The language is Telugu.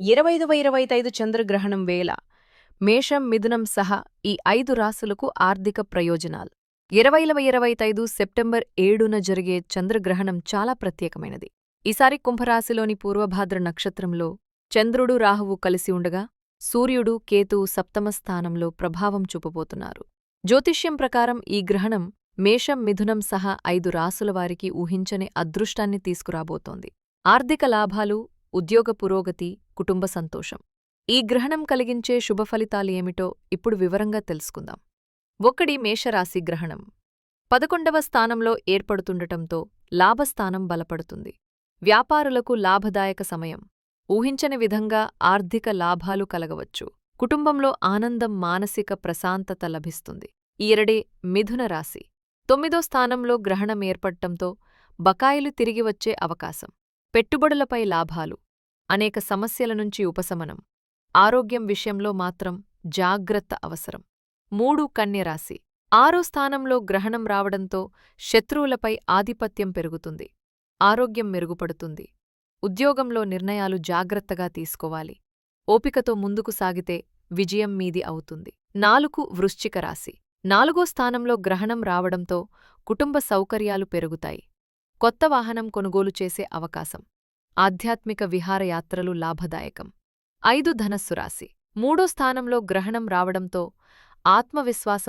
ఇరవైదవ ఇరవైతైదు చంద్రగ్రహణం వేళ మేషం మిథునం సహా ఈ ఐదు రాసులకు ఆర్థిక ప్రయోజనాలు. ఇరవైలవ ఇరవైతైదు సెప్టెంబర్ ఏడున జరిగే చంద్రగ్రహణం చాలా ప్రత్యేకమైనది. ఈసారి కుంభరాశిలోని పూర్వభాద్ర నక్షత్రంలో చంద్రుడు రాహువు కలిసి ఉండగా సూర్యుడు కేతువు సప్తమ స్థానంలో ప్రభావం చూపబోతున్నారు. జ్యోతిష్యం ప్రకారం ఈ గ్రహణం మేషం మిథునం సహా ఐదు రాసులవారికి ఊహించని అదృష్టాన్ని తీసుకురాబోతోంది. ఆర్థిక లాభాలు ఉద్యోగ పురోగతి కుటుంబ సంతోషం. ఈ గ్రహణం కలిగించే శుభఫలితాలు ఏమిటో ఇప్పుడు వివరంగా తెలుసుకుందాం. ఒకటి మేషరాశి గ్రహణం. పదకొండవ స్థానంలో ఏర్పడుతుండటంతో లాభస్థానం బలపడుతుంది. వ్యాపారులకు లాభదాయక సమయం. ఊహించని విధంగా ఆర్థిక లాభాలు కలగవచ్చు. కుటుంబంలో ఆనందం మానసిక ప్రశాంతత లభిస్తుంది. ఈరడే మిథున రాశి. తొమ్మిదో స్థానంలో గ్రహణం ఏర్పడటంతో బకాయిలు తిరిగి వచ్చే అవకాశం. పెట్టుబడులపై లాభాలు అనేక సమస్యల నుంచి ఉపశమనం ఆరోగ్యం విషయంలో మాత్రం జాగ్రత్త అవసరం. మూడు కన్యరాశి ఆరో స్థానంలో గ్రహణం రావడంతో శత్రువులపై ఆధిపత్యం పెరుగుతుంది ఆరోగ్యం మెరుగుపడుతుంది ఉద్యోగంలో నిర్ణయాలు జాగ్రత్తగా తీసుకోవాలి ఓపికతో ముందుకు సాగితే విజయం మీది అవుతుంది. నాలుగు వృశ్చిక రాశి. నాలుగో స్థానంలో గ్రహణం రావడంతో కుటుంబ సౌకర్యాలు పెరుగుతాయి కొత్త వాహనం కొనుగోలు చేసే అవకాశం. ఆధ్యాత్మిక విహారయాత్రలు లాభదాయకం. ఐదు ధనస్సు రాశి. మూడో స్థానంలో గ్రహణం రావడంతో ఆత్మవిశ్వాసం